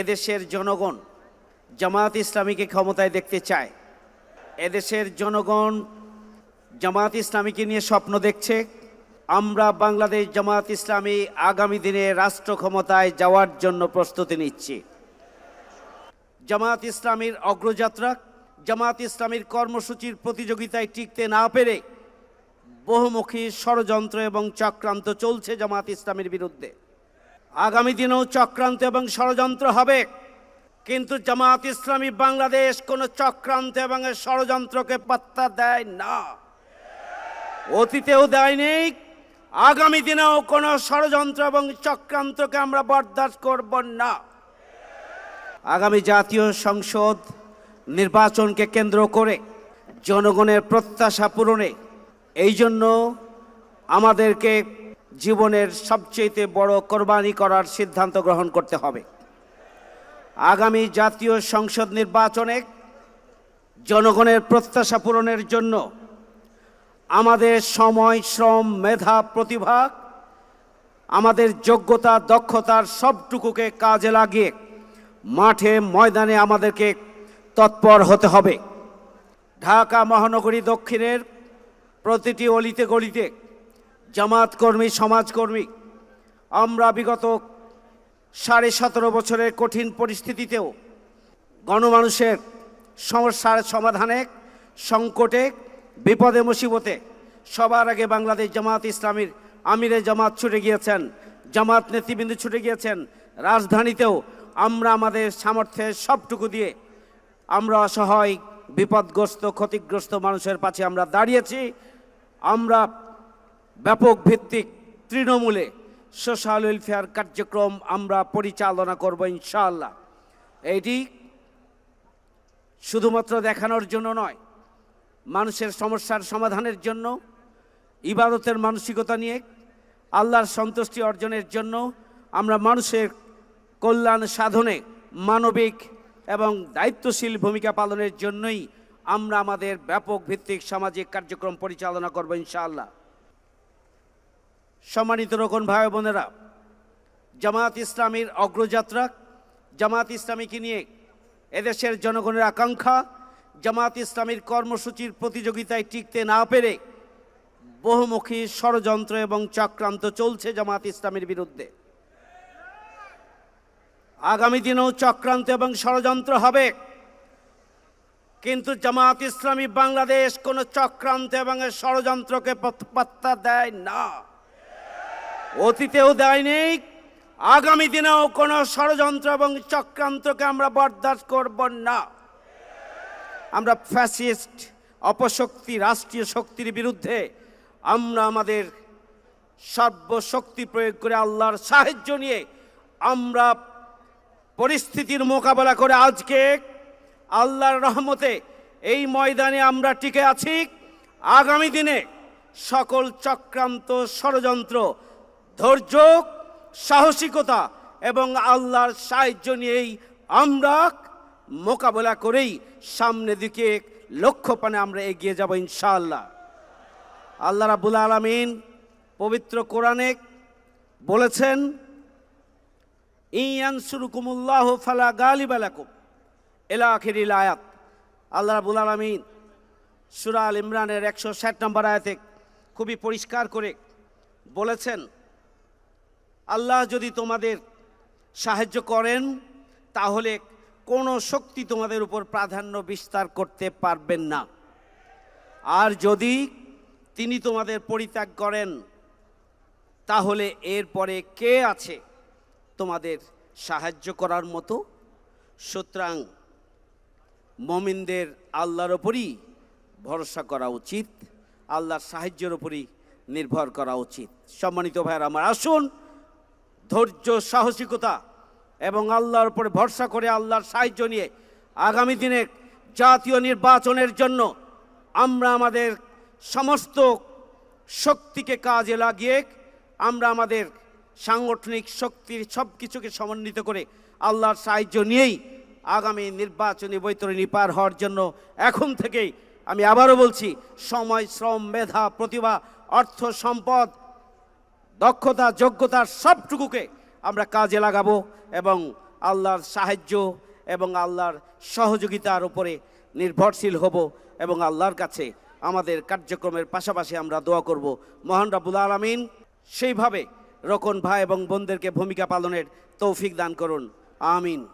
এদেশের জনগণ জামাত ইসলামীকে ক্ষমতায় দেখতে চায়। এদেশের জনগণ জামাত ইসলামীকে নিয়ে স্বপ্ন দেখছে। আমরা বাংলাদেশ জামাত ইসলামী আগামী দিনে রাষ্ট্র ক্ষমতায় যাওয়ার জন্য প্রস্তুতি নিচ্ছি। জামাত ইসলামীর অগ্রযাত্রা জামাত ইসলামীর কর্মসূচির প্রতিযোগিতায় টিকতে না পেরে বহুমুখী ষড়যন্ত্র এবং চক্রান্ত চলছে জামাত ইসলামের বিরুদ্ধে। আগামী দিনেও চক্রান্ত এবং ষড়যন্ত্র হবে। কিন্তু জামাত ইসলামী বাংলাদেশ কোনো চক্রান্ত এবং ষড়যন্ত্রকে পাত্তা দেয় না। অতীতেও দেয়নি আগামী দিনেও কোনো ষড়যন্ত্র এবং চক্রান্তকে আমরা বরদাস্ত করব না। আগামী জাতীয় সংসদ নির্বাচনকে কেন্দ্র করে জনগণের প্রত্যাশা পূরণে, এই জন্য আমাদেরকে জীবনের সবচেয়ে বড় কোরবানি করার সিদ্ধান্ত গ্রহণ করতে হবে। আগামী জাতীয় সংসদ নির্বাচনে জনগণের প্রত্যাশা পূরণের জন্য আমাদের সময়, শ্রম, মেধা, প্রতিভা, আমাদের যোগ্যতা, দক্ষতার সবটুকুকে কাজে লাগিয়ে মাঠে, ময়দানে আমাদেরকে তৎপর হতে হবে। ঢাকা মহানগরী দক্ষিণের প্রতিটি অলিতে গলিতে জামাত কর্মী সমাজকর্মী, আমরা বিগত সাড়ে সতেরো বছরের কঠিন পরিস্থিতিতেও গণমানুষের সমস্যার সমাধানে, সংকটে, বিপদে, মুসিবতে সবার আগে বাংলাদেশ জামাত ইসলামীর আমিরে জামাত ছুটে গিয়েছেন, জামাত নেতৃবৃন্দ ছুটে গিয়েছেন। রাজধানীতেও আমরা আমাদের সামর্থ্যের সবটুকু দিয়ে আমরা অসহায়, বিপদগ্রস্ত, ক্ষতিগ্রস্ত মানুষের পাশে আমরা দাঁড়িয়েছি। আমরা ব্যাপক ভিত্তিক তৃণমূলে সোশ্যাল ওয়েলফেয়ার কার্যক্রম আমরা পরিচালনা করব ইনশাআল্লাহ। এটি শুধুমাত্র দেখানোর জন্য নয়, মানুষের সমস্যার সমাধানের জন্য, ইবাদতের মানসিকতা নিয়ে, আল্লাহর সন্তুষ্টি অর্জনের জন্য আমরা মানুষের কল্যাণ সাধনে মানবিক এবং দায়িত্বশীল ভূমিকা পালনের জন্যই আমরা আমাদের ব্যাপক ভিত্তিক সামাজিক কার্যক্রম পরিচালনা করব ইনশাআল্লাহ। সম্মানিত রকম ভাই বোনেরা জামাত ইসলামীর অগ্রযাত্রা জামাত ইসলামীকে নিয়ে এদেশের জনগণের আকাঙ্ক্ষা জামাত ইসলামীর কর্মসূচির প্রতিযোগিতায় টিকতে না পেরে বহুমুখী ষড়যন্ত্র এবং চক্রান্ত চলছে জামাত ইসলামের বিরুদ্ধে। আগামী দিনেও চক্রান্ত এবং ষড়যন্ত্র হবে, কিন্তু জামাত ইসলামী বাংলাদেশ কোনো চক্রান্ত এবং ষড়যন্ত্রকে পত- পাত্তা দেয় না। অতীতেও দেয়নি আগামী দিনেও কোনো ষড়যন্ত্র এবং চক্রান্তকে আমরা বরদাস্ত করব না। আমরা ফ্যাসিস্ট, অপশক্তি, রাষ্ট্রীয় শক্তির বিরুদ্ধে আমরা আমাদের সর্বশক্তি প্রয়োগ করে আল্লাহর সাহায্য নিয়ে আমরা পরিস্থিতির মোকাবেলা করে আজকে আল্লাহর রহমতে এই ময়দানে আমরা টিকে আছি। আগামী দিনে সকল চক্রান্ত ষড়যন্ত্র ধৈর্য, সাহসিকতা এবং আল্লাহর সাহায্য নিয়েই আমরা মোকাবেলা করেই সামনে দিকে লক্ষ্যপানে আমরা এগিয়ে যাব ইনশাআল্লাহ। আল্লাহ রাবুল আলমিন পবিত্র কোরআনে বলেছেন ইয়ান সুরকুমুল্লাহ ফালা গালিব আলাকুম এলা আখিরিল আয়াত। আল্লাহ রাবুল আলমিন সুরা আল ইমরানের একশো ষাট নম্বর আয়াতে খুবই পরিষ্কার করে বলেছেন আল্লাহ যদি তোমাদের সাহায্য করেন, তাহলে কোনো শক্তি তোমাদের উপর প্রাধান্য বিস্তার করতে পারবেন না। আর যদি তিনি তোমাদের পরিত্যাগ করেন, তাহলে এরপরে কে আছে তোমাদের সাহায্য করার মতো? সুতরাং মমিনদের আল্লাহর ওপরই ভরসা করা উচিত, আল্লাহর সাহায্যের ওপরই নির্ভর করা উচিত। সম্মানিত ভাইয়ের, আমার আসুন ধৈর্য, সাহসিকতা এবং আল্লাহর উপরে ভরসা করে আল্লাহর সাহায্য নিয়ে আগামী দিনে জাতীয় নির্বাচনের জন্য আমরা আমাদের সমস্ত শক্তিকে কাজে লাগিয়ে আমরা আমাদের সাংগঠনিক শক্তির সব কিছুকে সমন্বিত করে আল্লাহর সাহায্য নিয়েই আগামী নির্বাচনী বৈতরণী পার হওয়ার জন্য এখন থেকেই আমি আবারও বলছি, সময়, শ্রম, মেধা, প্রতিভা, অর্থ, সম্পদ দক্ষতা, যোগ্যতার সবটুকুকে আমরা কাজে লাগাবো এবং আল্লাহর সাহায্য এবং আল্লাহর সহযোগিতার উপরে নির্ভরশীল হব এবং আল্লাহর কাছে আমাদের কার্যক্রমের পাশাপাশি আমরা দোয়া করব। মহান রাবুল আলমিন, সেইভাবে রকন ভাই এবং বোনদেরকে ভূমিকা পালনের তৌফিক দান করুন। আমিন।